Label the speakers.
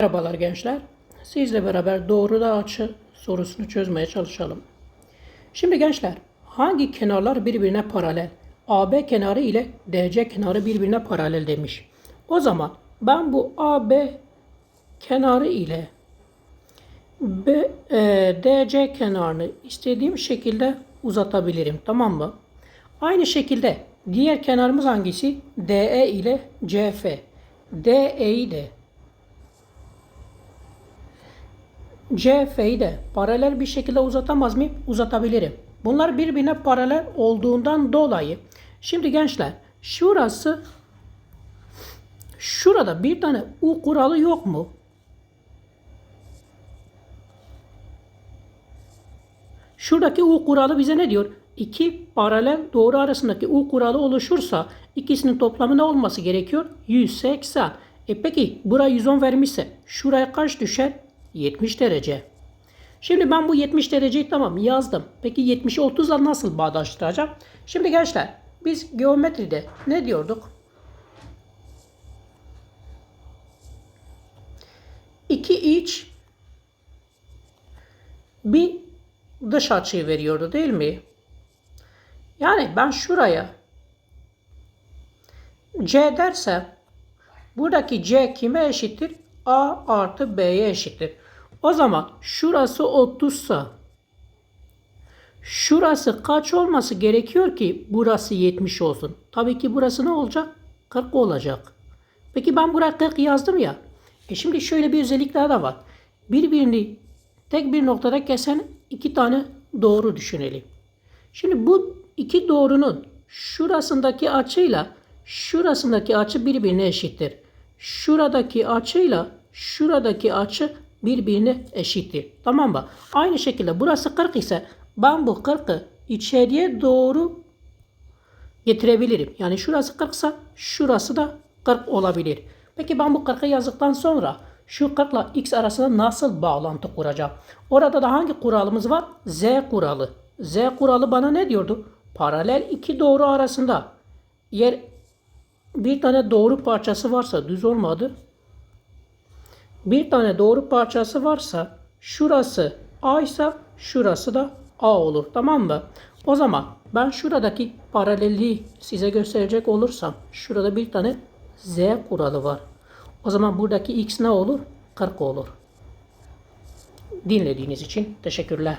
Speaker 1: Merhabalar gençler. Sizle beraber doğruda açı sorusunu çözmeye çalışalım. Şimdi gençler hangi kenarlar birbirine paralel? AB kenarı ile DC kenarı birbirine paralel demiş. O zaman ben bu AB kenarı ile B, e, DC kenarını istediğim şekilde uzatabilirim. Tamam mı? Aynı şekilde diğer kenarımız hangisi? DE ile CF. DE'yi de CF'yi de paralel bir şekilde uzatamaz mıyım? Uzatabilirim. Bunlar birbirine paralel olduğundan dolayı. Şimdi gençler şurası şurada bir tane U kuralı yok mu? Şuradaki U kuralı bize ne diyor? İki paralel doğru arasındaki U kuralı oluşursa ikisinin toplamı ne olması gerekiyor? 180. E peki buraya 110 vermişse şuraya kaç düşer? 70 derece. Şimdi ben bu 70 dereceyi tamam yazdım. Peki 70'i 30'la nasıl bağdaştıracağım? Şimdi gençler biz geometride ne diyorduk? İki iç bir dış açıyı veriyordu değil mi? Yani ben şuraya C dersem buradaki C kime eşittir? A artı B'ye eşittir. O zaman şurası 30 sa şurası kaç olması gerekiyor ki burası 70 olsun? Tabii ki burası ne olacak? 40 olacak. Peki ben buraya 40 yazdım ya. E şimdi şöyle bir özellik daha da var. Birbirini tek bir noktada kesen iki tane doğru düşünelim. Şimdi bu iki doğrunun şurasındaki açıyla şurasındaki açı birbirine eşittir. Şuradaki açıyla şuradaki açı birbirine eşittir. Tamam mı? Aynı şekilde burası 40 ise ben bu 40'ı içeriye doğru getirebilirim. Yani şurası 40 ise şurası da 40 olabilir. Peki ben bu 40'ı yazdıktan sonra şu 40 ile x arasında nasıl bağlantı kuracağım? Orada da hangi kuralımız var? Z kuralı. Z kuralı bana ne diyordu? Paralel iki doğru arasında yer bir tane doğru parçası varsa düz olmadı. Bir tane doğru parçası varsa şurası A ise şurası da A olur. Tamam mı? O zaman ben şuradaki paralelliği size gösterecek olursam şurada bir tane Z kuralı var. O zaman buradaki X ne olur? 40 olur. Dinlediğiniz için teşekkürler.